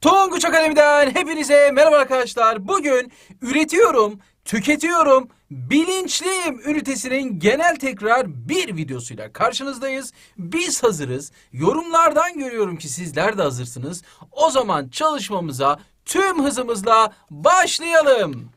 Tonguç Akademi'den hepinize merhaba arkadaşlar. Bugün üretiyorum, tüketiyorum, bilinçliyim ünitesinin genel tekrar bir videosuyla karşınızdayız. Biz hazırız. Yorumlardan görüyorum ki sizler de hazırsınız. O zaman çalışmamıza tüm hızımızla başlayalım.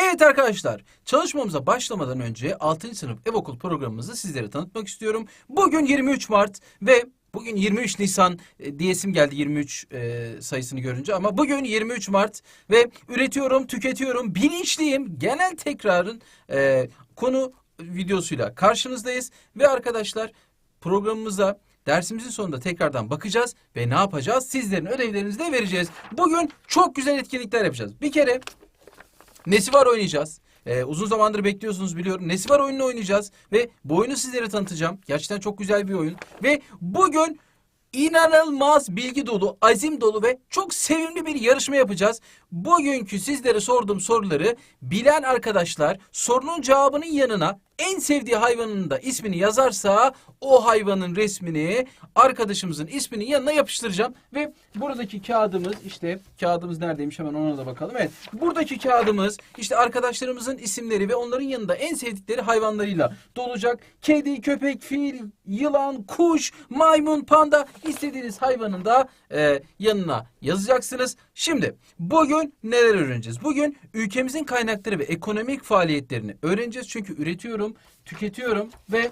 Evet arkadaşlar, çalışmamıza başlamadan önce 6. sınıf ev okul programımızı sizlere tanıtmak istiyorum. Bugün 23 Mart ve bugün 23 Nisan e, diyesim geldi 23 e, sayısını görünce ama bugün 23 Mart ve üretiyorum, tüketiyorum, bilinçliyim. Genel tekrarın e, konu videosuyla karşınızdayız ve arkadaşlar programımıza Dersimizin sonunda tekrardan bakacağız ve ne yapacağız? Sizlerin ödevlerinizi de vereceğiz. Bugün çok güzel etkinlikler yapacağız. Bir kere Nesivar oynayacağız. Ee, uzun zamandır bekliyorsunuz biliyorum. Nesivar oyununu oynayacağız ve bu oyunu sizlere tanıtacağım. Gerçekten çok güzel bir oyun. Ve bugün inanılmaz bilgi dolu, azim dolu ve çok sevimli bir yarışma yapacağız. Bugünkü sizlere sorduğum soruları bilen arkadaşlar sorunun cevabının yanına en sevdiği hayvanın da ismini yazarsa o hayvanın resmini arkadaşımızın isminin yanına yapıştıracağım. Ve buradaki kağıdımız işte kağıdımız neredeymiş hemen ona da bakalım. Evet buradaki kağıdımız işte arkadaşlarımızın isimleri ve onların yanında en sevdikleri hayvanlarıyla dolacak. Kedi, köpek, fil, yılan, kuş, maymun, panda istediğiniz hayvanın da e, yanına yazacaksınız. Şimdi bugün neler öğreneceğiz? Bugün ülkemizin kaynakları ve ekonomik faaliyetlerini öğreneceğiz. Çünkü üretiyorum, tüketiyorum ve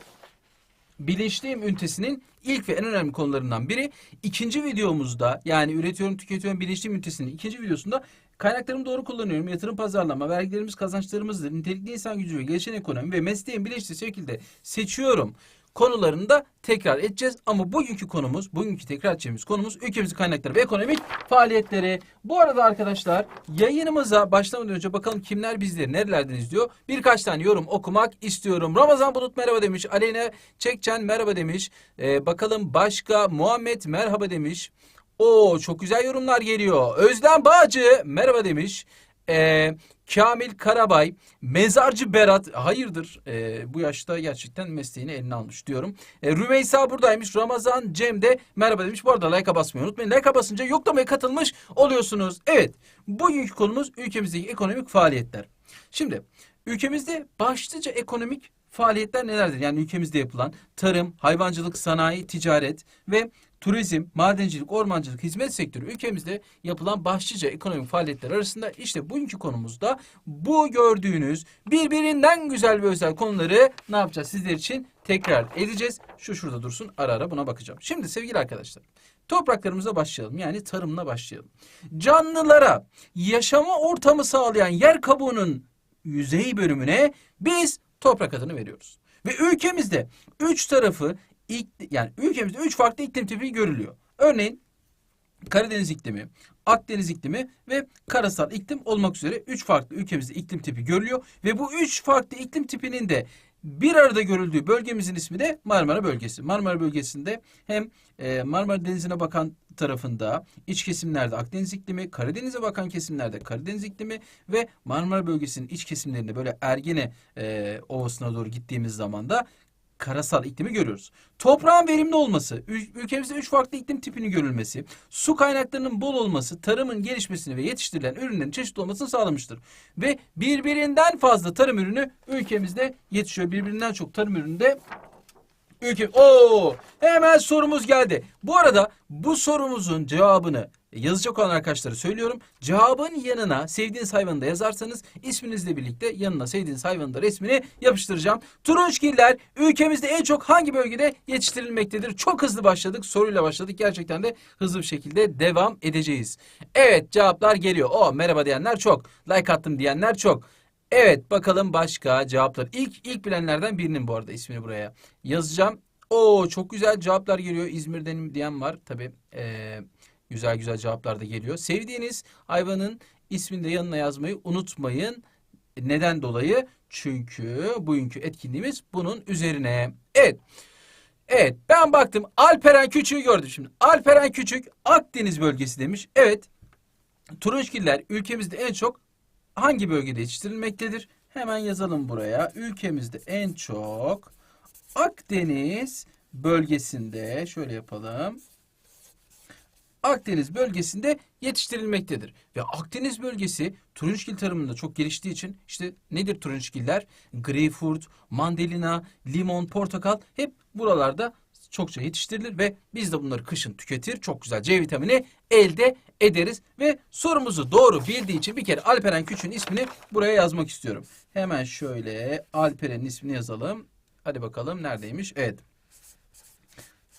bilinçliyim ünitesinin ilk ve en önemli konularından biri. İkinci videomuzda yani üretiyorum, tüketiyorum, bilinçliyim ünitesinin ikinci videosunda kaynaklarımı doğru kullanıyorum. Yatırım pazarlama, vergilerimiz kazançlarımızdır. Nitelikli insan gücü ve gelişen ekonomi ve mesleğin bilinçli şekilde seçiyorum konularında tekrar edeceğiz. Ama bugünkü konumuz, bugünkü tekrar edeceğimiz konumuz ülkemizin kaynakları ve ekonomik faaliyetleri. Bu arada arkadaşlar yayınımıza başlamadan önce bakalım kimler bizleri nerelerden izliyor. Birkaç tane yorum okumak istiyorum. Ramazan Bulut merhaba demiş. Aleyna Çekçen merhaba demiş. Ee, bakalım başka Muhammed merhaba demiş. Oo çok güzel yorumlar geliyor. Özlem Bağcı merhaba demiş. Ee, Kamil Karabay, Mezarcı Berat, hayırdır ee, bu yaşta gerçekten mesleğini eline almış diyorum. Ee, Rümeysa buradaymış, Ramazan Cem de merhaba demiş. Bu arada like'a basmayı unutmayın. Like'a basınca yoklamaya katılmış oluyorsunuz. Evet, bugünkü konumuz ülkemizdeki ekonomik faaliyetler. Şimdi ülkemizde başlıca ekonomik faaliyetler nelerdir? Yani ülkemizde yapılan tarım, hayvancılık, sanayi, ticaret ve turizm, madencilik, ormancılık, hizmet sektörü ülkemizde yapılan başlıca ekonomik faaliyetler arasında işte bugünkü konumuzda bu gördüğünüz birbirinden güzel ve özel konuları ne yapacağız sizler için tekrar edeceğiz. Şu şurada dursun ara ara buna bakacağım. Şimdi sevgili arkadaşlar topraklarımıza başlayalım yani tarımla başlayalım. Canlılara yaşama ortamı sağlayan yer kabuğunun yüzey bölümüne biz toprak adını veriyoruz. Ve ülkemizde üç tarafı ik- yani ülkemizde üç farklı iklim tipi görülüyor. Örneğin Karadeniz iklimi, Akdeniz iklimi ve karasal iklim olmak üzere üç farklı ülkemizde iklim tipi görülüyor ve bu üç farklı iklim tipinin de bir arada görüldüğü bölgemizin ismi de Marmara bölgesi. Marmara bölgesinde hem e, Marmara Denizi'ne bakan tarafında iç kesimlerde Akdeniz iklimi, Karadeniz'e bakan kesimlerde Karadeniz iklimi ve Marmara bölgesinin iç kesimlerinde böyle Ergene e, Ovası'na doğru gittiğimiz zaman da karasal iklimi görüyoruz. Toprağın verimli olması, ül- ülkemizde üç farklı iklim tipinin görülmesi, su kaynaklarının bol olması, tarımın gelişmesini ve yetiştirilen ürünlerin çeşitli olmasını sağlamıştır. Ve birbirinden fazla tarım ürünü ülkemizde yetişiyor. Birbirinden çok tarım ürünü de Ülke. Oo! Hemen sorumuz geldi. Bu arada bu sorumuzun cevabını yazacak olan arkadaşlara söylüyorum. Cevabın yanına sevdiğiniz hayvanı da yazarsanız isminizle birlikte yanına sevdiğiniz hayvanın da resmini yapıştıracağım. Turunçgiller ülkemizde en çok hangi bölgede yetiştirilmektedir? Çok hızlı başladık. Soruyla başladık. Gerçekten de hızlı bir şekilde devam edeceğiz. Evet cevaplar geliyor. O merhaba diyenler çok. Like attım diyenler çok. Evet bakalım başka cevaplar. İlk ilk bilenlerden birinin bu arada ismini buraya yazacağım. Oo çok güzel cevaplar geliyor. İzmir'den diyen var. Tabii eee, güzel güzel cevaplar da geliyor. Sevdiğiniz hayvanın ismini de yanına yazmayı unutmayın. Neden dolayı? Çünkü bugünkü etkinliğimiz bunun üzerine. Evet. Evet ben baktım Alperen Küçük'ü gördüm şimdi. Alperen Küçük Akdeniz bölgesi demiş. Evet. Turunçgiller ülkemizde en çok hangi bölgede yetiştirilmektedir? Hemen yazalım buraya. Ülkemizde en çok Akdeniz bölgesinde şöyle yapalım. Akdeniz bölgesinde yetiştirilmektedir. Ve Akdeniz bölgesi turunçgil tarımında çok geliştiği için işte nedir turunçgiller? Greyfurt, mandalina, limon, portakal hep buralarda çokça yetiştirilir ve biz de bunları kışın tüketir. Çok güzel C vitamini elde ederiz ve sorumuzu doğru bildiği için bir kere Alperen Küçük'ün ismini buraya yazmak istiyorum. Hemen şöyle Alperen'in ismini yazalım. Hadi bakalım neredeymiş? Evet.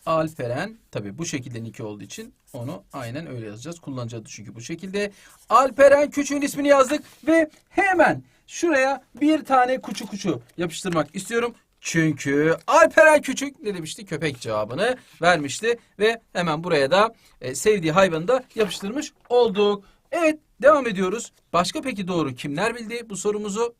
Alperen tabi bu şekilde Niki olduğu için onu aynen öyle yazacağız. Kullanıcı adı çünkü bu şekilde. Alperen Küçük'ün ismini yazdık ve hemen şuraya bir tane kuçu kuçu yapıştırmak istiyorum. Çünkü Alperen Küçük ne demişti? Köpek cevabını vermişti ve hemen buraya da e, sevdiği hayvanı da yapıştırmış olduk. Evet devam ediyoruz. Başka peki doğru kimler bildi bu sorumuzu?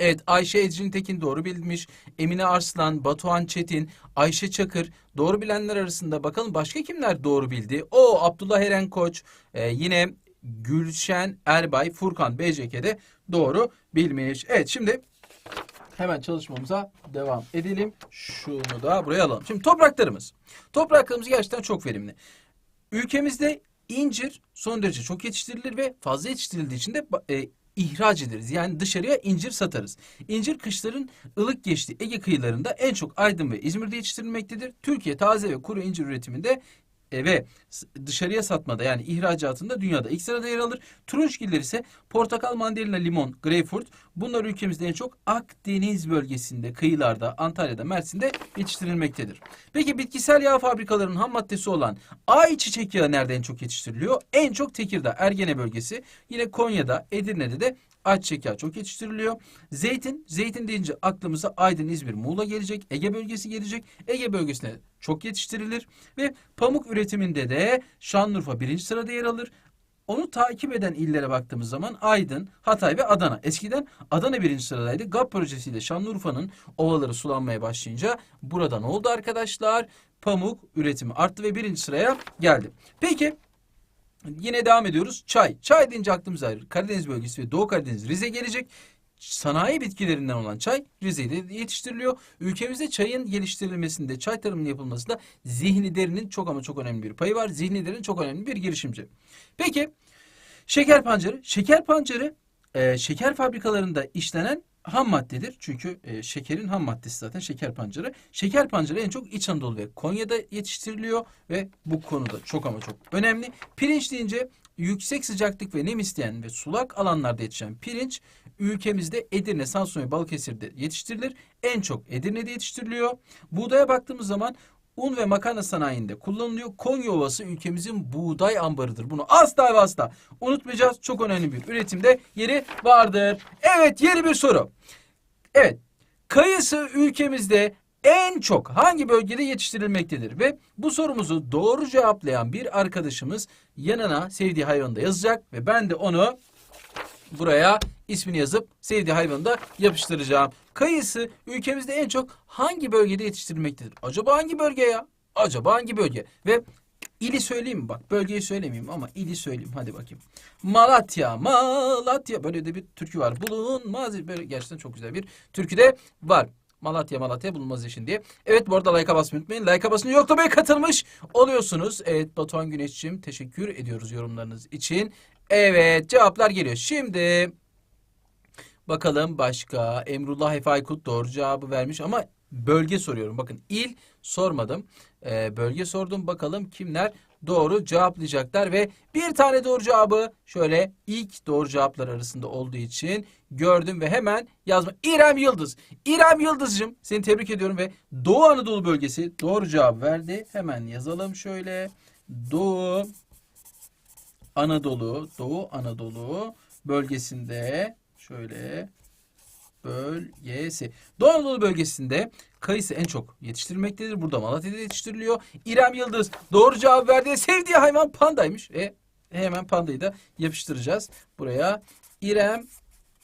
Evet Ayşe Ecrin Tekin doğru bilmiş. Emine Arslan, Batuhan Çetin, Ayşe Çakır doğru bilenler arasında bakalım başka kimler doğru bildi? O Abdullah Eren Koç, e, yine Gülşen Erbay, Furkan BCK'de doğru bilmiş. Evet şimdi hemen çalışmamıza devam edelim. Şunu da buraya alalım. Şimdi topraklarımız. Topraklarımız gerçekten çok verimli. Ülkemizde incir son derece çok yetiştirilir ve fazla yetiştirildiği için de e, ihraç ederiz. Yani dışarıya incir satarız. İncir kışların ılık geçtiği Ege kıyılarında en çok Aydın ve İzmir'de yetiştirilmektedir. Türkiye taze ve kuru incir üretiminde e, ve dışarıya satmada yani ihracatında dünyada ilk sırada yer alır. Turunçgiller ise portakal, mandalina, limon, greyfurt bunlar ülkemizde en çok Akdeniz bölgesinde, kıyılarda, Antalya'da, Mersin'de yetiştirilmektedir. Peki bitkisel yağ fabrikalarının ham maddesi olan ayçiçek yağı nerede en çok yetiştiriliyor? En çok Tekirdağ, Ergene bölgesi. Yine Konya'da, Edirne'de de ayçiçek yağı çok yetiştiriliyor. Zeytin, zeytin deyince aklımıza Aydın, İzmir, Muğla gelecek. Ege bölgesi gelecek. Ege bölgesine çok yetiştirilir. Ve pamuk üretiminde de Şanlıurfa birinci sırada yer alır. Onu takip eden illere baktığımız zaman Aydın, Hatay ve Adana. Eskiden Adana birinci sıradaydı. GAP projesiyle Şanlıurfa'nın ovaları sulanmaya başlayınca burada ne oldu arkadaşlar? Pamuk üretimi arttı ve birinci sıraya geldi. Peki Yine devam ediyoruz. Çay. Çay deyince aklımıza Karadeniz bölgesi ve Doğu Karadeniz, Rize gelecek. Sanayi bitkilerinden olan çay Rize'de yetiştiriliyor. Ülkemizde çayın geliştirilmesinde, çay tarımının yapılmasında Zihniderinin çok ama çok önemli bir payı var. Zihnider'in çok önemli bir girişimci. Peki şeker pancarı. Şeker pancarı e, şeker fabrikalarında işlenen ham maddedir. Çünkü e, şekerin ham maddesi zaten şeker pancarı. Şeker pancarı en çok İç Anadolu ve Konya'da yetiştiriliyor ve bu konuda çok ama çok önemli. Pirinç deyince yüksek sıcaklık ve nem isteyen ve sulak alanlarda yetişen pirinç ülkemizde Edirne, Samsun ve Balıkesir'de yetiştirilir. En çok Edirne'de yetiştiriliyor. Buğdaya baktığımız zaman un ve makarna sanayinde kullanılıyor. Konya Ovası ülkemizin buğday ambarıdır. Bunu asla ve asla unutmayacağız. Çok önemli bir üretimde yeri vardır. Evet yeni bir soru. Evet kayısı ülkemizde en çok hangi bölgede yetiştirilmektedir? Ve bu sorumuzu doğru cevaplayan bir arkadaşımız yanına sevdiği hayvanı da yazacak ve ben de onu buraya ismini yazıp sevdiği hayvanı da yapıştıracağım. Kayısı ülkemizde en çok hangi bölgede yetiştirilmektedir? Acaba hangi bölge ya? Acaba hangi bölge? Ve ili söyleyeyim mi? Bak bölgeyi söylemeyeyim ama ili söyleyeyim. Hadi bakayım. Malatya, Malatya. Böyle de bir türkü var. Bulunmaz. Böyle gerçekten çok güzel bir türkü de var. Malatya Malatya bulunmaz işin diye. Evet bu arada like'a basmayı unutmayın. Like'a basın yoklamaya katılmış oluyorsunuz. Evet Batuhan Güneş'ciğim teşekkür ediyoruz yorumlarınız için. Evet cevaplar geliyor. Şimdi bakalım başka. Emrullah Efe Aykut doğru cevabı vermiş ama bölge soruyorum. Bakın il sormadım. Ee, bölge sordum. Bakalım kimler doğru cevaplayacaklar ve bir tane doğru cevabı şöyle ilk doğru cevaplar arasında olduğu için gördüm ve hemen yazma. İrem Yıldız. İrem Yıldız'cığım seni tebrik ediyorum ve Doğu Anadolu bölgesi doğru cevap verdi. Hemen yazalım şöyle. Doğu Anadolu, Doğu Anadolu bölgesinde şöyle bölgesi. Doğu Anadolu bölgesinde kayısı en çok yetiştirilmektedir. Burada Malatya'da yetiştiriliyor. İrem Yıldız doğru cevap verdi. Sevdiği hayvan pandaymış. E hemen pandayı da yapıştıracağız. Buraya İrem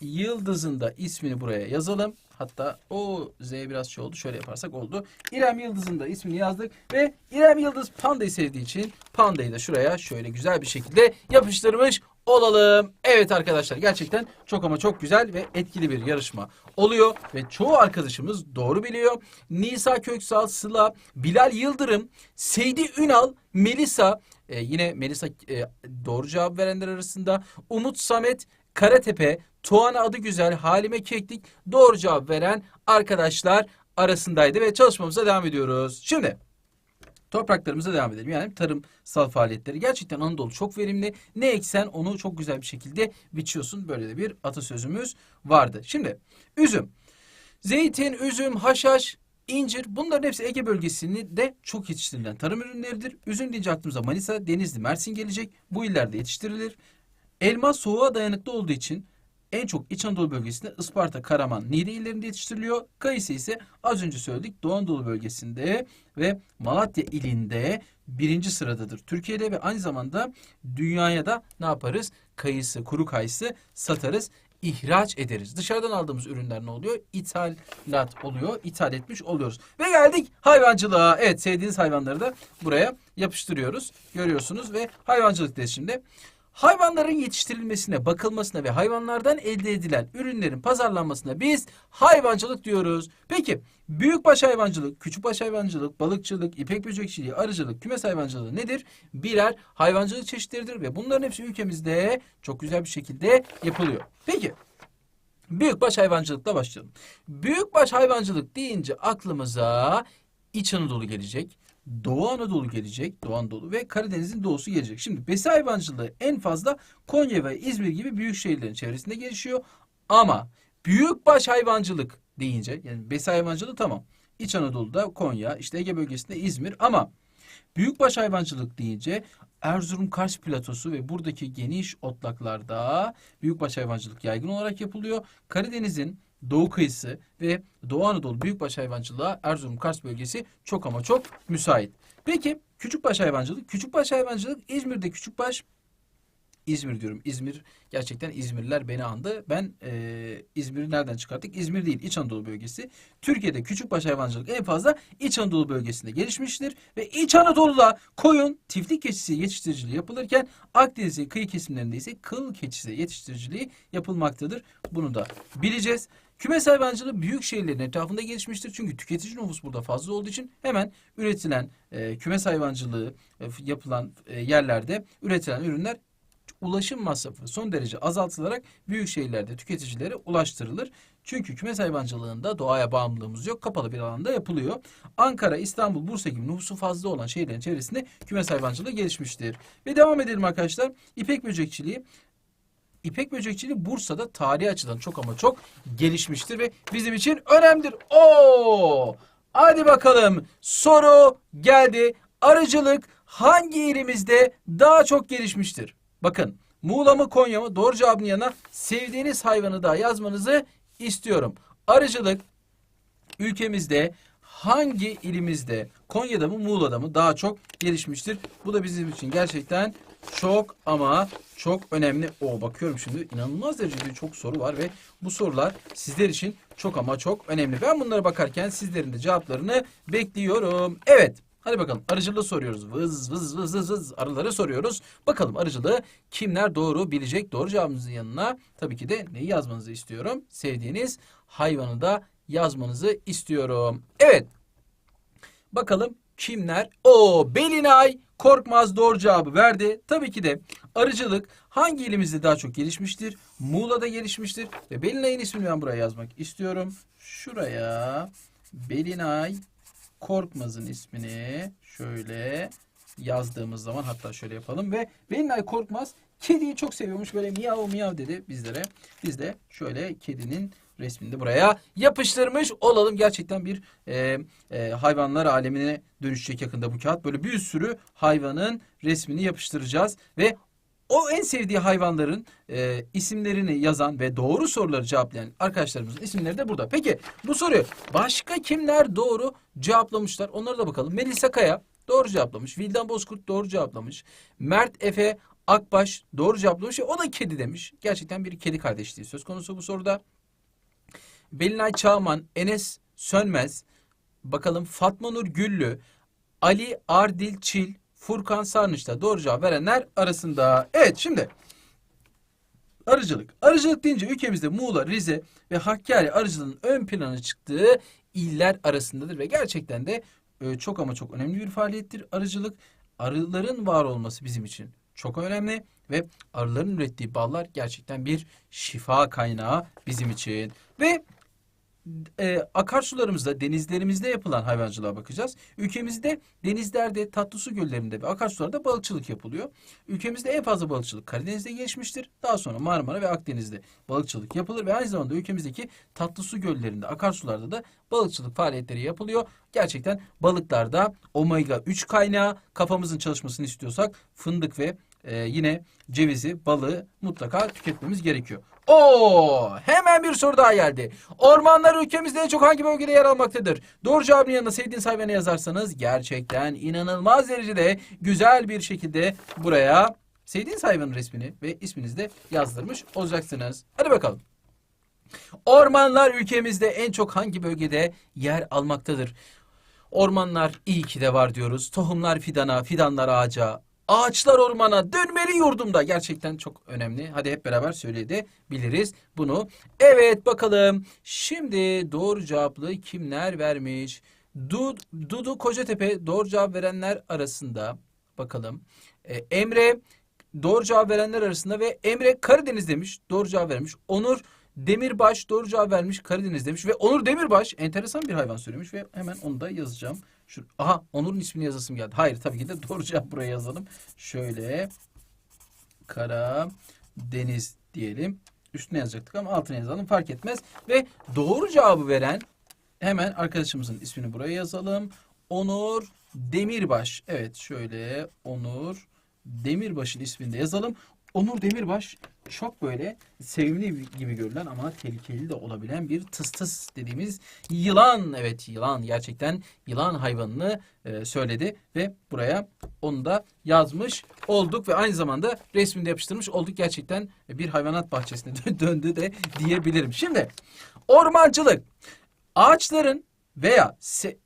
Yıldız'ın da ismini buraya yazalım. Hatta o Z biraz şey oldu. Şöyle yaparsak oldu. İrem Yıldız'ın da ismini yazdık. Ve İrem Yıldız pandayı sevdiği için pandayı da şuraya şöyle güzel bir şekilde yapıştırmış olalım. Evet arkadaşlar gerçekten çok ama çok güzel ve etkili bir yarışma oluyor ve çoğu arkadaşımız doğru biliyor. Nisa Köksal, Sıla, Bilal Yıldırım, Seydi Ünal, Melisa e, yine Melisa e, doğru cevap verenler arasında Umut Samet, Karatepe, Tuana adı güzel, Halime Keklik doğru cevap veren arkadaşlar arasındaydı ve çalışmamıza devam ediyoruz. Şimdi topraklarımıza devam edelim. Yani tarımsal faaliyetleri. Gerçekten Anadolu çok verimli. Ne eksen onu çok güzel bir şekilde biçiyorsun. Böyle de bir atasözümüz vardı. Şimdi üzüm. Zeytin, üzüm, haşhaş, incir bunların hepsi Ege bölgesinde de çok yetiştirilen tarım ürünleridir. Üzüm deyince aklımıza Manisa, Denizli, Mersin gelecek. Bu illerde yetiştirilir. Elma soğuğa dayanıklı olduğu için en çok İç Anadolu bölgesinde Isparta, Karaman, Niğde illerinde yetiştiriliyor. Kayısı ise az önce söyledik Doğu Anadolu bölgesinde ve Malatya ilinde birinci sıradadır. Türkiye'de ve aynı zamanda dünyaya da ne yaparız? Kayısı, kuru kayısı satarız ihraç ederiz. Dışarıdan aldığımız ürünler ne oluyor? İthalat oluyor. İthal etmiş oluyoruz. Ve geldik hayvancılığa. Evet sevdiğiniz hayvanları da buraya yapıştırıyoruz. Görüyorsunuz ve hayvancılık şimdi. Hayvanların yetiştirilmesine, bakılmasına ve hayvanlardan elde edilen ürünlerin pazarlanmasına biz hayvancılık diyoruz. Peki büyükbaş hayvancılık, küçükbaş hayvancılık, balıkçılık, ipek böcekçiliği, arıcılık, kümes hayvancılığı nedir? Birer hayvancılık çeşitleridir ve bunların hepsi ülkemizde çok güzel bir şekilde yapılıyor. Peki büyükbaş hayvancılıkla başlayalım. Büyükbaş hayvancılık deyince aklımıza İç Anadolu gelecek. Doğu Anadolu gelecek, Doğu Anadolu ve Karadeniz'in doğusu gelecek. Şimdi besi hayvancılığı en fazla Konya ve İzmir gibi büyük şehirlerin çevresinde gelişiyor. Ama büyükbaş hayvancılık deyince yani besi hayvancılığı tamam. İç Anadolu'da Konya, işte Ege bölgesinde İzmir ama büyükbaş hayvancılık deyince Erzurum Kars platosu ve buradaki geniş otlaklarda büyükbaş hayvancılık yaygın olarak yapılıyor. Karadeniz'in Doğu kıyısı ve Doğu Anadolu büyükbaş hayvancılığa Erzurum Kars bölgesi çok ama çok müsait. Peki küçükbaş hayvancılık? Küçükbaş hayvancılık İzmir'de küçükbaş İzmir diyorum. İzmir gerçekten İzmirliler beni andı. Ben e, İzmir'i nereden çıkarttık? İzmir değil İç Anadolu bölgesi. Türkiye'de küçükbaş hayvancılık en fazla İç Anadolu bölgesinde gelişmiştir. Ve İç Anadolu'da koyun, tiftik keçisi yetiştiriciliği yapılırken Akdeniz'in kıyı kesimlerinde ise kıl keçisi yetiştiriciliği yapılmaktadır. Bunu da bileceğiz. Kümes hayvancılığı büyük şehirlerin etrafında gelişmiştir. Çünkü tüketici nüfus burada fazla olduğu için hemen üretilen e, kümes hayvancılığı e, yapılan e, yerlerde üretilen ürünler ulaşım masrafı son derece azaltılarak büyük şehirlerde tüketicilere ulaştırılır. Çünkü kümes hayvancılığında doğaya bağımlılığımız yok. Kapalı bir alanda yapılıyor. Ankara, İstanbul, Bursa gibi nüfusu fazla olan şehirlerin çevresinde kümes hayvancılığı gelişmiştir. Ve devam edelim arkadaşlar. İpek böcekçiliği İpek böcekçiliği Bursa'da tarihi açıdan çok ama çok gelişmiştir ve bizim için önemlidir. Oo! Hadi bakalım. Soru geldi. Arıcılık hangi ilimizde daha çok gelişmiştir? Bakın Muğla mı Konya mı? Doğru cevabın yanına sevdiğiniz hayvanı da yazmanızı istiyorum. Arıcılık ülkemizde hangi ilimizde Konya'da mı Muğla'da mı daha çok gelişmiştir? Bu da bizim için gerçekten çok ama çok önemli. O bakıyorum şimdi inanılmaz derecede çok soru var ve bu sorular sizler için çok ama çok önemli. Ben bunlara bakarken sizlerin de cevaplarını bekliyorum. Evet. Hadi bakalım arıcılığı soruyoruz. Vız vız vız vız vız arıları soruyoruz. Bakalım arıcılığı kimler doğru bilecek? Doğru cevabınızın yanına tabii ki de neyi yazmanızı istiyorum? Sevdiğiniz hayvanı da yazmanızı istiyorum. Evet. Bakalım kimler? O Belinay Korkmaz doğru cevabı verdi. Tabii ki de arıcılık hangi ilimizde daha çok gelişmiştir? Muğla'da gelişmiştir. Ve Belinay'ın ismini ben buraya yazmak istiyorum. Şuraya Belinay Korkmaz'ın ismini şöyle yazdığımız zaman hatta şöyle yapalım ve Belinay Korkmaz kediyi çok seviyormuş böyle miyav miyav dedi bizlere. Biz de şöyle kedinin resmini de buraya yapıştırmış olalım. Gerçekten bir e, e, hayvanlar alemine dönüşecek yakında bu kağıt. Böyle bir sürü hayvanın resmini yapıştıracağız ve o en sevdiği hayvanların e, isimlerini yazan ve doğru soruları cevaplayan arkadaşlarımızın isimleri de burada. Peki bu soruyu başka kimler doğru cevaplamışlar? Onlara da bakalım. Melisa Kaya doğru cevaplamış. Vildan Bozkurt doğru cevaplamış. Mert Efe Akbaş doğru cevaplamış. O da kedi demiş. Gerçekten bir kedi kardeşliği söz konusu bu soruda. Belinay Çağman, Enes Sönmez, bakalım Fatma Nur Güllü, Ali Ardil Çil, Furkan Sarnıç'ta doğru cevap verenler arasında. Evet şimdi Arıcılık. Arıcılık deyince ülkemizde Muğla, Rize ve Hakkari arıcılığın ön plana çıktığı iller arasındadır ve gerçekten de e, çok ama çok önemli bir faaliyettir arıcılık. Arıların var olması bizim için çok önemli ve arıların ürettiği ballar gerçekten bir şifa kaynağı bizim için. Ve e, akarsularımızda, denizlerimizde yapılan hayvancılığa bakacağız. Ülkemizde denizlerde, tatlı su göllerinde ve akarsularda balıkçılık yapılıyor. Ülkemizde en fazla balıkçılık Karadeniz'de gelişmiştir. Daha sonra Marmara ve Akdeniz'de balıkçılık yapılır ve aynı zamanda ülkemizdeki tatlı su göllerinde, akarsularda da balıkçılık faaliyetleri yapılıyor. Gerçekten balıklarda omega 3 kaynağı kafamızın çalışmasını istiyorsak fındık ve e, yine cevizi, balığı mutlaka tüketmemiz gerekiyor. Oo, hemen bir soru daha geldi. Ormanlar ülkemizde en çok hangi bölgede yer almaktadır? Doğru cevabın yanına sevdiğiniz hayvanı yazarsanız gerçekten inanılmaz derecede güzel bir şekilde buraya sevdiğiniz hayvanın resmini ve isminizi de yazdırmış olacaksınız. Hadi bakalım. Ormanlar ülkemizde en çok hangi bölgede yer almaktadır? Ormanlar iyi ki de var diyoruz. Tohumlar fidana, fidanlar ağaca, ağaçlar ormana, dönmeli yurdumda. Gerçekten çok önemli. Hadi hep beraber söyleyebiliriz bunu. Evet bakalım. Şimdi doğru cevaplı kimler vermiş? Du, Dudu Kocatepe doğru cevap verenler arasında. Bakalım. Ee, Emre doğru cevap verenler arasında ve Emre Karadeniz demiş. Doğru cevap vermiş. Onur Demirbaş doğru cevap vermiş. Karadeniz demiş ve Onur Demirbaş enteresan bir hayvan söylemiş ve hemen onu da yazacağım. Şu, aha Onur'un ismini yazasım geldi. Hayır tabii ki de doğru cevap buraya yazalım. Şöyle Kara Deniz diyelim. Üstüne yazacaktık ama altına yazalım fark etmez. Ve doğru cevabı veren hemen arkadaşımızın ismini buraya yazalım. Onur Demirbaş. Evet şöyle Onur Demirbaş'ın ismini de yazalım. Onur Demirbaş çok böyle sevimli gibi görülen ama tehlikeli de olabilen bir tıs tıs dediğimiz yılan. Evet yılan gerçekten yılan hayvanını e, söyledi ve buraya onu da yazmış olduk ve aynı zamanda resmini de yapıştırmış olduk. Gerçekten bir hayvanat bahçesine dö- döndü de diyebilirim. Şimdi ormancılık ağaçların veya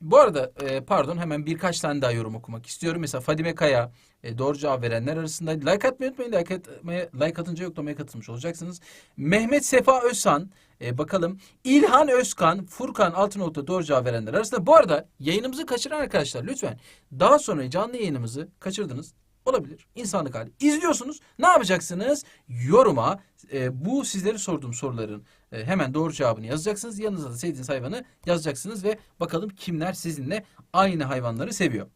bu arada e, pardon hemen birkaç tane daha yorum okumak istiyorum. Mesela Fadime Kaya e, doğru cevap verenler arasında like atmayı unutmayın. Like, atmaya, like atınca yoklamaya katılmış olacaksınız. Mehmet Sefa Özhan e, bakalım. İlhan Özkan, Furkan Altınoluk'ta doğru cevap verenler arasında. Bu arada yayınımızı kaçıran arkadaşlar lütfen daha sonra canlı yayınımızı kaçırdınız. Olabilir. İnsanlık hali. İzliyorsunuz. Ne yapacaksınız? Yoruma e, bu sizlere sorduğum soruların e, hemen doğru cevabını yazacaksınız. Yanınıza da sevdiğiniz hayvanı yazacaksınız ve bakalım kimler sizinle aynı hayvanları seviyor.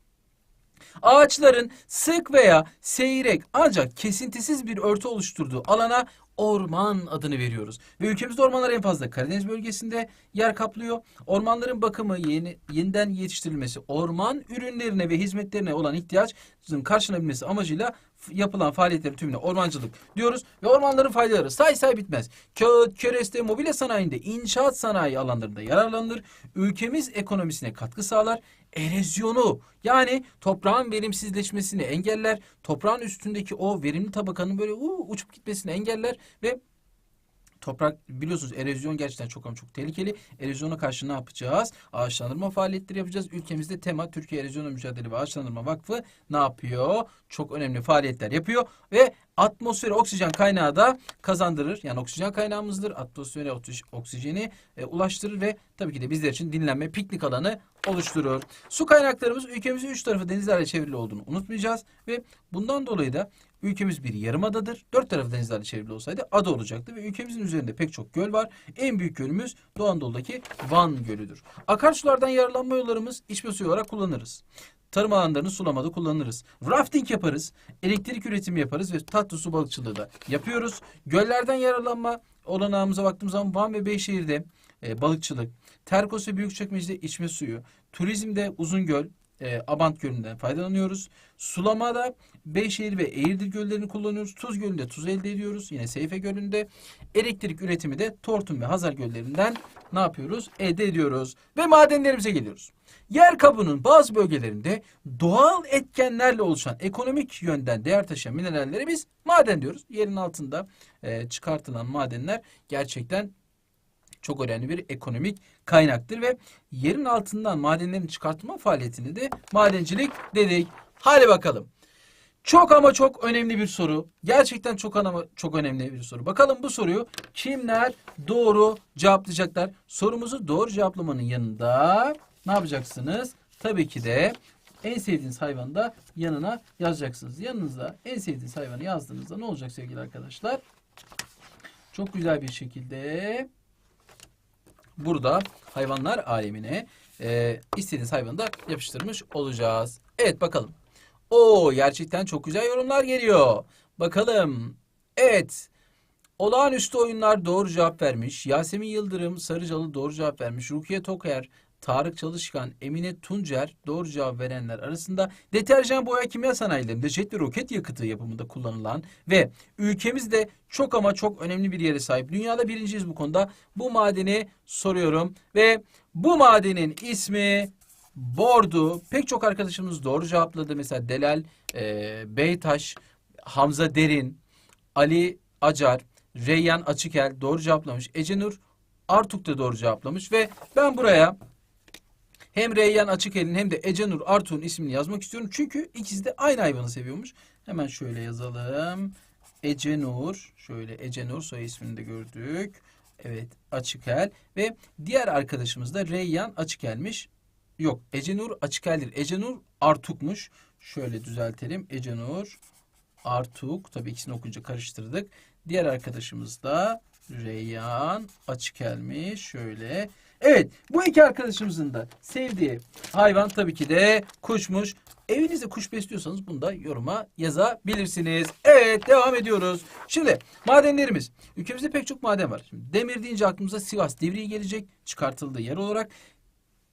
Ağaçların sık veya seyrek ancak kesintisiz bir örtü oluşturduğu alana orman adını veriyoruz. Ve ülkemizde ormanlar en fazla Karadeniz bölgesinde yer kaplıyor. Ormanların bakımı, yeni, yeniden yetiştirilmesi, orman ürünlerine ve hizmetlerine olan ihtiyacın karşılanabilmesi amacıyla yapılan faaliyetlerin tümüne ormancılık diyoruz. Ve ormanların faydaları say say bitmez. Kağıt, kereste, mobilya sanayinde, inşaat sanayi alanlarında yararlanılır. Ülkemiz ekonomisine katkı sağlar. Erozyonu yani toprağın verimsizleşmesini engeller. Toprağın üstündeki o verimli tabakanın böyle uu, uçup gitmesini engeller ve Toprak biliyorsunuz erozyon gerçekten çok ama çok tehlikeli. Erozyona karşı ne yapacağız? Ağaçlandırma faaliyetleri yapacağız. Ülkemizde tema Türkiye Erozyonla Mücadele ve Ağaçlandırma Vakfı ne yapıyor? Çok önemli faaliyetler yapıyor ve atmosfere oksijen kaynağı da kazandırır. Yani oksijen kaynağımızdır. Atmosfere oks- oksijeni e, ulaştırır ve tabii ki de bizler için dinlenme, piknik alanı oluşturur. Su kaynaklarımız ülkemizin üç tarafı denizlerle çevrili olduğunu unutmayacağız ve bundan dolayı da ülkemiz bir yarımadadır. Dört tarafı denizlerle çevrili olsaydı ada olacaktı ve ülkemizin üzerinde pek çok göl var. En büyük gölümüz Doğu Anadolu'daki Van Gölü'dür. Akarsulardan yararlanma yollarımız içme suyu olarak kullanırız. Tarım alanlarını sulamada kullanırız. Rafting yaparız. Elektrik üretimi yaparız ve tatlı su balıkçılığı da yapıyoruz. Göllerden yararlanma olanağımıza baktığımız zaman Van ve Beyşehir'de e, balıkçılık, Terkos ve Büyükçekmece'de içme suyu, turizmde Uzungöl, e, Abant Gölü'nden faydalanıyoruz. Sulamada Beyşehir ve Eğirdir göllerini kullanıyoruz. Tuz Gölü'nde tuz elde ediyoruz. Yine Seyfe Gölü'nde. Elektrik üretimi de Tortum ve Hazar göllerinden ne yapıyoruz? Elde ediyoruz. Ve madenlerimize geliyoruz. Yer kabuğunun bazı bölgelerinde doğal etkenlerle oluşan ekonomik yönden değer taşıyan minerallere biz maden diyoruz. Yerin altında e, çıkartılan madenler gerçekten çok önemli bir ekonomik kaynaktır ve yerin altından madenlerin çıkartma faaliyetini de madencilik dedik. Hadi bakalım. Çok ama çok önemli bir soru. Gerçekten çok ama çok önemli bir soru. Bakalım bu soruyu kimler doğru cevaplayacaklar? Sorumuzu doğru cevaplamanın yanında ne yapacaksınız? Tabii ki de en sevdiğiniz hayvanı da yanına yazacaksınız. Yanınızda en sevdiğiniz hayvanı yazdığınızda ne olacak sevgili arkadaşlar? Çok güzel bir şekilde burada hayvanlar alemine e, istediğiniz hayvanı da yapıştırmış olacağız. Evet bakalım. Oo gerçekten çok güzel yorumlar geliyor. Bakalım. Evet. Olağanüstü oyunlar doğru cevap vermiş. Yasemin Yıldırım Sarıcalı doğru cevap vermiş. Rukiye Toker, Tarık Çalışkan, Emine Tuncer doğru cevap verenler arasında deterjan boya kimya sanayilerinde jet ve roket yakıtı yapımında kullanılan ve ülkemizde çok ama çok önemli bir yere sahip. Dünyada birinciyiz bu konuda. Bu madeni soruyorum ve bu madenin ismi Bordu. Pek çok arkadaşımız doğru cevapladı. Mesela Delal e, Beytaş, Hamza Derin, Ali Acar, Reyyan Açıkel doğru cevaplamış. Ecenur Artuk da doğru cevaplamış ve ben buraya hem Reyyan Açıkel'in hem de Ecenur Artuk'un ismini yazmak istiyorum. Çünkü ikisi de aynı hayvanı seviyormuş. Hemen şöyle yazalım. Ecenur, şöyle Ecenur soy ismini de gördük. Evet, Açıkel ve diğer arkadaşımız da Reyyan Açıkel'miş. Yok, Ecenur Açıkel'dir. Ecenur Artuk'muş. Şöyle düzeltelim. Ecenur Artuk. Tabii ikisini okuyunca karıştırdık. Diğer arkadaşımız da Reyyan Açıkel'miş. Şöyle. Evet, bu iki arkadaşımızın da sevdiği hayvan tabii ki de kuşmuş. Evinizde kuş besliyorsanız bunu da yoruma yazabilirsiniz. Evet, devam ediyoruz. Şimdi madenlerimiz. Ülkemizde pek çok maden var. Şimdi demir deyince aklımıza Sivas Divriği gelecek. Çıkartıldığı yer olarak.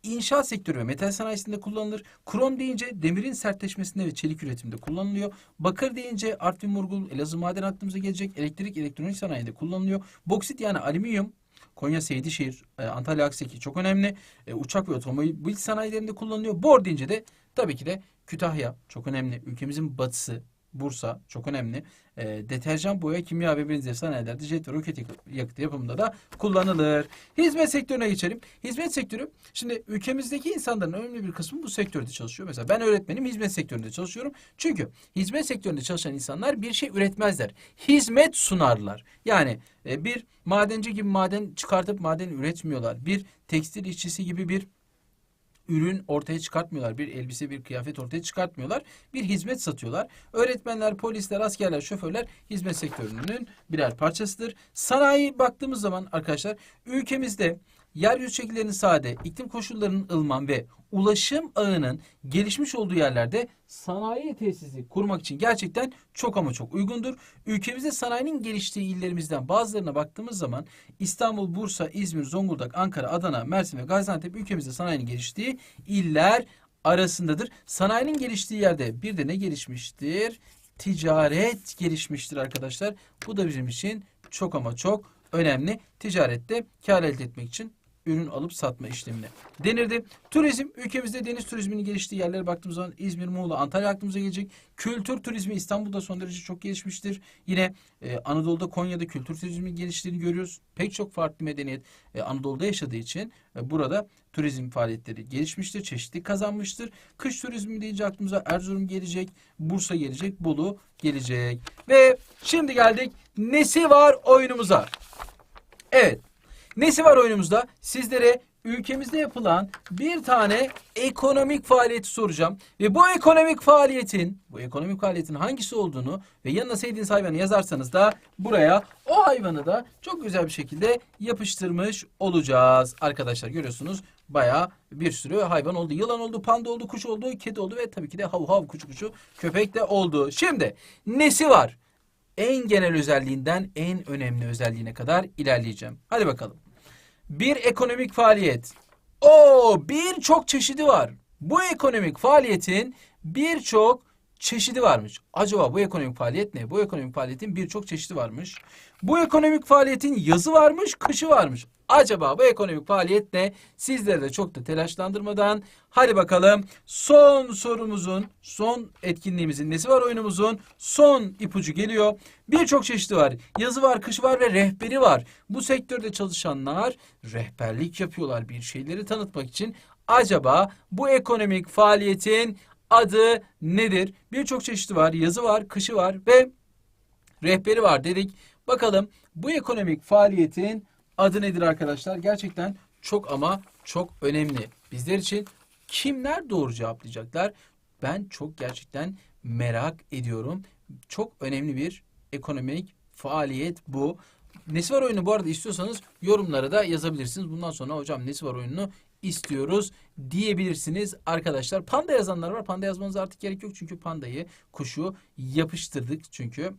İnşaat sektörü ve metal sanayisinde kullanılır. Krom deyince demirin sertleşmesinde ve çelik üretiminde kullanılıyor. Bakır deyince Artvin Murgul, Elazığ maden aklımıza gelecek. Elektrik, elektronik sanayinde kullanılıyor. Boksit yani alüminyum, Konya Seydişehir, e, Antalya Akseki çok önemli. E, uçak ve otomobil sanayilerinde kullanılıyor. Bor deyince de tabii ki de Kütahya çok önemli. Ülkemizin batısı, Bursa çok önemli. E, deterjan, boya, kimya ve benzeri sanayilerde jet ve roket yakıtı yapımında da kullanılır. Hizmet sektörüne geçelim. Hizmet sektörü, şimdi ülkemizdeki insanların önemli bir kısmı bu sektörde çalışıyor. Mesela ben öğretmenim, hizmet sektöründe çalışıyorum. Çünkü hizmet sektöründe çalışan insanlar bir şey üretmezler. Hizmet sunarlar. Yani e, bir madenci gibi maden çıkartıp maden üretmiyorlar. Bir tekstil işçisi gibi bir ürün ortaya çıkartmıyorlar. Bir elbise, bir kıyafet ortaya çıkartmıyorlar. Bir hizmet satıyorlar. Öğretmenler, polisler, askerler, şoförler hizmet sektörünün birer parçasıdır. Sanayi baktığımız zaman arkadaşlar ülkemizde yeryüzü şekillerinin sade, iklim koşullarının ılıman ve ulaşım ağının gelişmiş olduğu yerlerde sanayi tesisi kurmak için gerçekten çok ama çok uygundur. Ülkemizde sanayinin geliştiği illerimizden bazılarına baktığımız zaman İstanbul, Bursa, İzmir, Zonguldak, Ankara, Adana, Mersin ve Gaziantep ülkemizde sanayinin geliştiği iller arasındadır. Sanayinin geliştiği yerde bir de ne gelişmiştir? Ticaret gelişmiştir arkadaşlar. Bu da bizim için çok ama çok önemli. Ticarette kar elde etmek için ürün alıp satma işlemine denirdi. Turizm ülkemizde deniz turizminin geliştiği yerlere baktığımız zaman İzmir, Muğla, Antalya aklımıza gelecek. Kültür turizmi İstanbul'da son derece çok gelişmiştir. Yine e, Anadolu'da Konya'da kültür turizminin geliştiğini görüyoruz. Pek çok farklı medeniyet e, Anadolu'da yaşadığı için e, burada turizm faaliyetleri gelişmiştir, çeşitli kazanmıştır. Kış turizmi deyince aklımıza Erzurum gelecek, Bursa gelecek, Bolu gelecek. Ve şimdi geldik nesi var oyunumuza. Evet. Nesi var oyunumuzda? Sizlere ülkemizde yapılan bir tane ekonomik faaliyeti soracağım. Ve bu ekonomik faaliyetin, bu ekonomik faaliyetin hangisi olduğunu ve yanına sevdiğiniz hayvanı yazarsanız da buraya o hayvanı da çok güzel bir şekilde yapıştırmış olacağız. Arkadaşlar görüyorsunuz bayağı bir sürü hayvan oldu. Yılan oldu, panda oldu, kuş oldu, kedi oldu ve tabii ki de hav hav kuçu kuçu köpek de oldu. Şimdi nesi var? En genel özelliğinden en önemli özelliğine kadar ilerleyeceğim. Hadi bakalım. Bir ekonomik faaliyet. O birçok çeşidi var. Bu ekonomik faaliyetin birçok çeşidi varmış. Acaba bu ekonomik faaliyet ne? Bu ekonomik faaliyetin birçok çeşidi varmış. Bu ekonomik faaliyetin yazı varmış, kışı varmış. Acaba bu ekonomik faaliyet ne? Sizleri de çok da telaşlandırmadan hadi bakalım son sorumuzun, son etkinliğimizin nesi var oyunumuzun son ipucu geliyor. Birçok çeşidi var. Yazı var, kışı var ve rehberi var. Bu sektörde çalışanlar rehberlik yapıyorlar bir şeyleri tanıtmak için. Acaba bu ekonomik faaliyetin adı nedir? Birçok çeşidi var. Yazı var, kışı var ve rehberi var dedik. Bakalım bu ekonomik faaliyetin adı nedir arkadaşlar? Gerçekten çok ama çok önemli. Bizler için kimler doğru cevaplayacaklar? Ben çok gerçekten merak ediyorum. Çok önemli bir ekonomik faaliyet bu. Nesi var oyunu bu arada istiyorsanız yorumlara da yazabilirsiniz. Bundan sonra hocam nesi var oyununu istiyoruz diyebilirsiniz arkadaşlar. Panda yazanlar var. Panda yazmanıza artık gerek yok çünkü pandayı kuşu yapıştırdık çünkü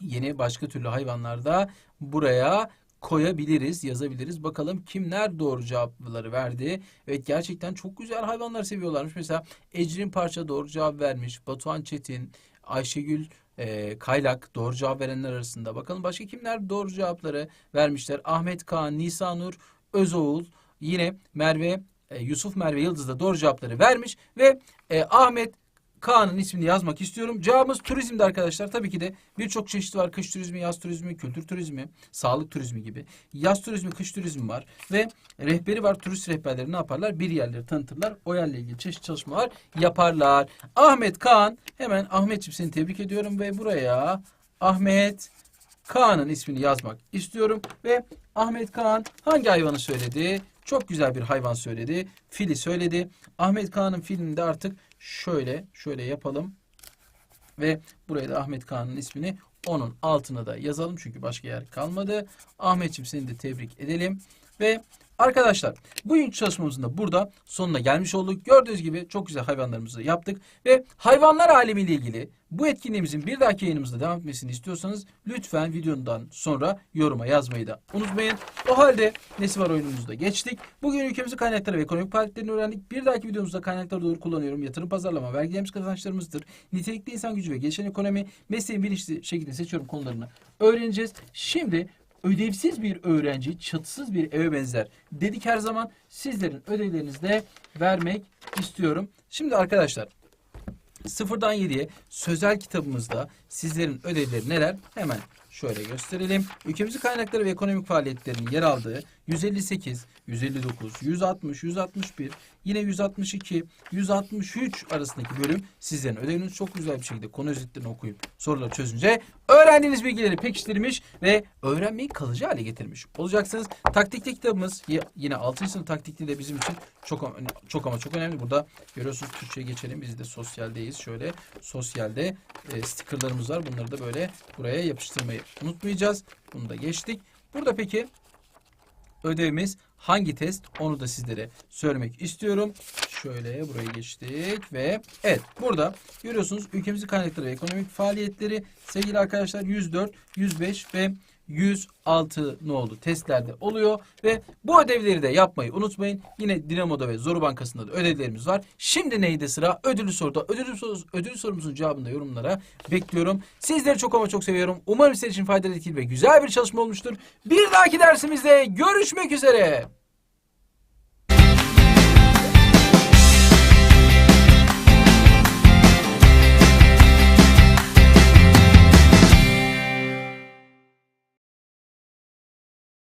yeni başka türlü hayvanlarda buraya koyabiliriz, yazabiliriz. Bakalım kimler doğru cevapları verdi. Evet gerçekten çok güzel hayvanlar seviyorlarmış. Mesela Ecrin Parça doğru cevap vermiş. Batuhan Çetin, Ayşegül e, Kaylak doğru cevap verenler arasında. Bakalım başka kimler doğru cevapları vermişler. Ahmet Kaan, Nisanur, Özoğul, yine Merve, e, Yusuf Merve Yıldız da doğru cevapları vermiş. Ve e, Ahmet Kaan'ın ismini yazmak istiyorum. Cevabımız turizmdi arkadaşlar. Tabii ki de birçok çeşit var. Kış turizmi, yaz turizmi, kültür turizmi, sağlık turizmi gibi. Yaz turizmi, kış turizmi var. Ve rehberi var. Turist rehberleri ne yaparlar? Bir yerleri tanıtırlar. O yerle ilgili çeşitli çalışmalar yaparlar. Ahmet Kaan. Hemen Ahmetciğim seni tebrik ediyorum. Ve buraya Ahmet Kaan'ın ismini yazmak istiyorum. Ve Ahmet Kaan hangi hayvanı söyledi? Çok güzel bir hayvan söyledi. Fili söyledi. Ahmet Kaan'ın filini de artık şöyle şöyle yapalım. Ve buraya da Ahmet Kaan'ın ismini onun altına da yazalım. Çünkü başka yer kalmadı. Ahmetciğim seni de tebrik edelim. Ve arkadaşlar bugünkü çalışmamızın da burada sonuna gelmiş olduk. Gördüğünüz gibi çok güzel hayvanlarımızı yaptık. Ve hayvanlar alemiyle ilgili bu etkinliğimizin bir dahaki yayınımızda devam etmesini istiyorsanız lütfen videodan sonra yoruma yazmayı da unutmayın. O halde nesi var oyunumuzda geçtik. Bugün ülkemizin kaynakları ve ekonomik faaliyetlerini öğrendik. Bir dahaki videomuzda kaynakları doğru kullanıyorum. Yatırım pazarlama, vergilerimiz kazançlarımızdır. Nitelikli insan gücü ve gelişen ekonomi mesleğin bilinçli şekilde seçiyorum konularını öğreneceğiz. Şimdi ödevsiz bir öğrenci çatısız bir eve benzer dedik her zaman. Sizlerin ödevlerinizi de vermek istiyorum. Şimdi arkadaşlar Sıfırdan 7'ye sözel kitabımızda sizlerin ödevleri neler? Hemen şöyle gösterelim. Ülkemizin kaynakları ve ekonomik faaliyetlerinin yer aldığı 158, 159, 160, 161, yine 162, 163 arasındaki bölüm sizlerin ödeviniz çok güzel bir şekilde konu özetlerini okuyup soruları çözünce öğrendiğiniz bilgileri pekiştirmiş ve öğrenmeyi kalıcı hale getirmiş olacaksınız. Taktikli kitabımız yine 6. sınıf taktikli de bizim için çok çok ama çok önemli. Burada görüyorsunuz Türkçe'ye geçelim. Biz de sosyaldeyiz. Şöyle sosyalde e, stickerlarımız var. Bunları da böyle buraya yapıştırmayı unutmayacağız. Bunu da geçtik. Burada peki ödevimiz hangi test onu da sizlere söylemek istiyorum. Şöyle buraya geçtik ve evet burada görüyorsunuz ülkemizin kaynakları ve ekonomik faaliyetleri sevgili arkadaşlar 104, 105 ve 106 ne oldu testlerde oluyor ve bu ödevleri de yapmayı unutmayın. Yine Dinamo'da ve Zoru Bankası'nda da ödevlerimiz var. Şimdi neydi sıra? Ödüllü soruda. Ödüllü, soru, ödüllü sorumuzun cevabını da yorumlara bekliyorum. Sizleri çok ama çok seviyorum. Umarım sizler için faydalı, ve güzel bir çalışma olmuştur. Bir dahaki dersimizde görüşmek üzere.